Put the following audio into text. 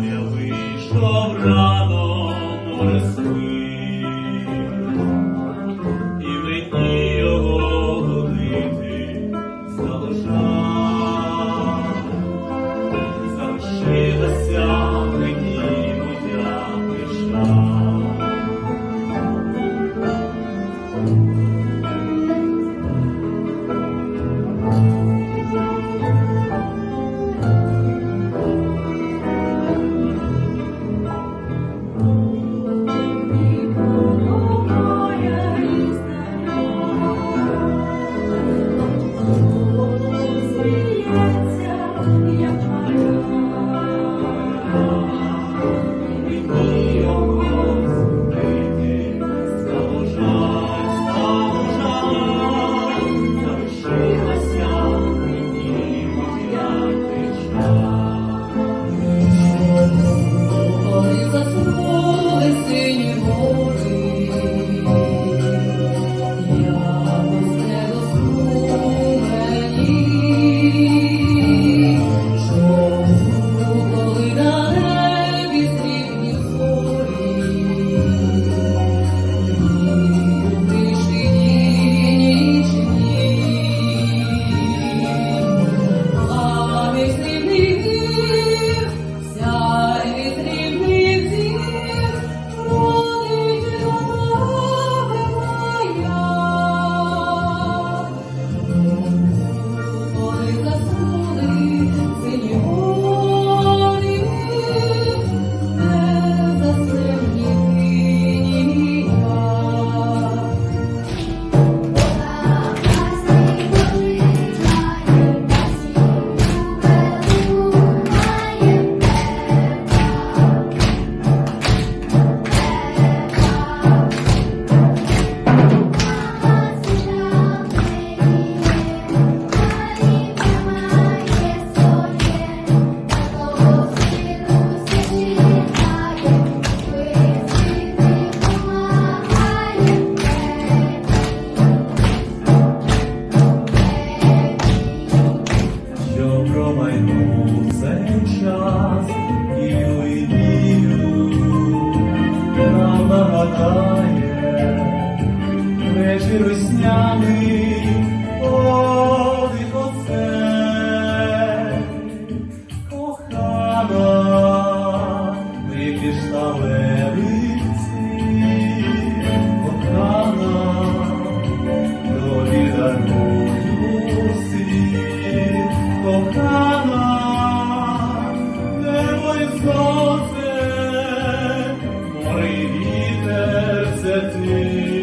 Не вийшов рано море спи. палає, вечір весняний. Hasretin